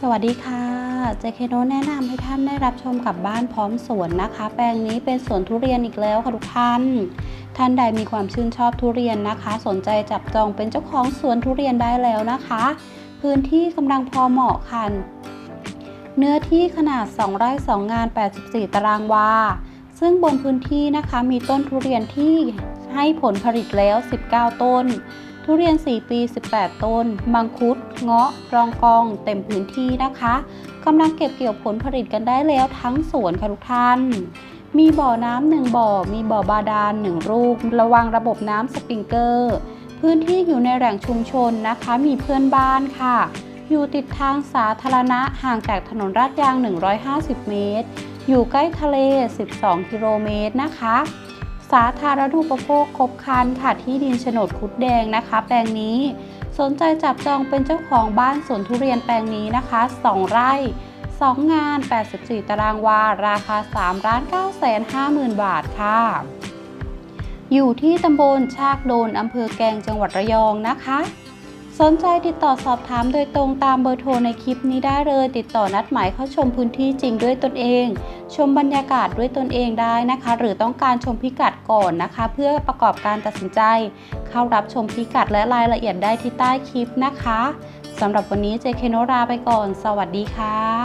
สวัสดีค่ะเจเคโนแนะนำให้ท่านได้รับชมกับบ้านพร้อมสวนนะคะ แปลงนี้เป็นสวนทุเรียนอีกแล้วค่ะทุกท่าน ท่านใดมีความชื่นชอบทุเรียนนะคะ สนใจจับจองเป็นเจ้าของสวนทุเรียนได้แล้วนะคะ พื้นที่กำลังพอเหมาะค่ะเนื้อที่ขนาด 2 ไร่ 2 งาน 84 ตารางวา ซึ่งบนพื้นที่นะคะมีต้นทุเรียนที่ให้ผลผลิตแล้ว 19 ต้น ทุเรียน 4 ปี 18 ต้น มังคุด เงาะ รองกอง เต็มพื้นที่นะคะกำลังเก็บเกี่ยวผลผลิตกันได้แล้วทั้งสวนค่ะทุกท่าน มีบ่อน้ำหนึ่งบ่อ มีบ่อบาดาลหนึ่งลูก ระวังระบบน้ำสปริงเกอร์ พื้นที่อยู่ในแหล่งชุมชนนะคะ มีเพื่อนบ้านค่ะ อยู่ติดทางสาธารณะห่างจากถนนลาดยาง 150 เมตร อยู่ใกล้ทะเล 12 กิโลเมตรนะคะ สาธารณูปโภคครบครันค่ะที่ดินโฉนดคุดแดงนะคะ แปลงนี้ สนใจจับจองเป็นเจ้าของบ้านสวนทุเรียนแปลงนี้นะคะ 2 ไร่ 2 งาน 84 ตารางวา ราคา3ล้าน9แสน5หมื่นบาทค่ะ อยู่ที่ตำบลชากโดนอำเภอแกงจังหวัดระยองนะคะ สนใจติดต่อสอบถามโดยตรงตามเบอร์โทรในคลิปนี้ได้เลย ติดต่อนัดหมายเข้าชมพื้นที่จริงด้วยตนเอง ชมบรรยากาศด้วยตนเองได้นะคะ หรือต้องการชมพิกัดก่อนนะคะ เพื่อประกอบการตัดสินใจ เข้ารับชมพิกัดและรายละเอียดได้ที่ใต้คลิปนะคะสำหรับวันนี้เจเคโนราไปก่อน สวัสดีค่ะ